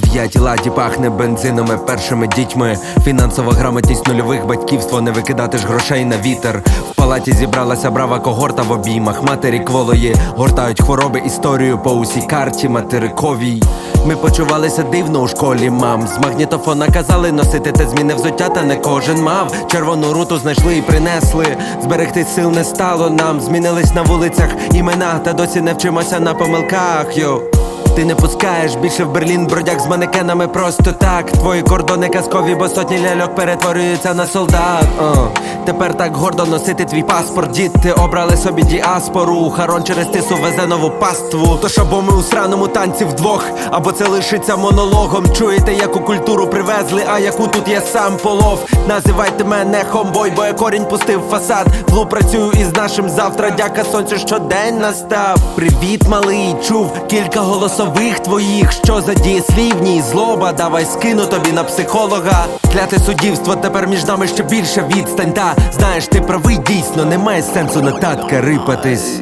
дев'ятій ладі пахне бензинами, першими дітьми. Фінансова грамотність нульових батьківство, не викидати ж грошей на вітер. В палаті зібралася брава когорта в обіймах. Матері кволої гортають хвороби історію по усій карті материковій. Ми почувалися дивно у школі, мам. З магнітофона казали носити те зміни взуття, та не кожен мав. Червону руту знайшли і принесли. Зберегти сил не стало нам. Змінились на вулицях імена, та досі не вчимося на помилках. Йо. Ти не пускаєш більше в Берлін бродяг з манекенами просто так. Твої кордони казкові, бо сотні ляльок перетворюються на солдат. О, тепер так гордо носити твій паспорт. Діти обрали собі діаспору. Харон через тису везе нову паству. Тож або ми у сраному танці вдвох, або це лишиться монологом. Чуєте, яку культуру привезли, а яку тут є сам полов. Називайте мене хомбой, бо я корінь пустив фасад. Влу працюю із нашим завтра. Дяка сонцю, що день настав. Привіт, малий, чув кілька голосових твоїх. Що за дієслівні злоба? Давай скину тобі на психолога. Кляте суддівство, тепер між нами ще більше відстань. Та знаєш, ти правий дійсно, немає сенсу на татка рипатись.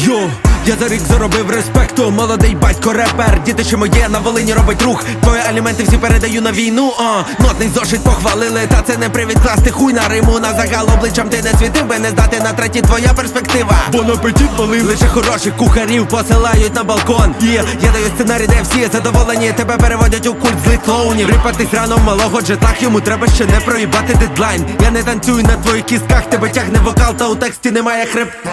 Йо, я за рік заробив респекту, молодий батько репер. Діти, що моє на Волині робить рух. Твої аліменти всі передаю на війну. О, нотний зошит похвалили, та це не привід класти хуй на риму. На загал обличчям ти не світив би не здати на третій твоя перспектива. Бон апетит малий лише хороших кухарів посилають на балкон. Є, я даю сценарій, де всі задоволені. Тебе переводять у культ злих клоунів. Рипатись рано малого джетлаг, йому треба ще не проїбати дедлайн. Я не танцюю на твоїх кістках, тебе тягне вокал, та у тексті немає хребта.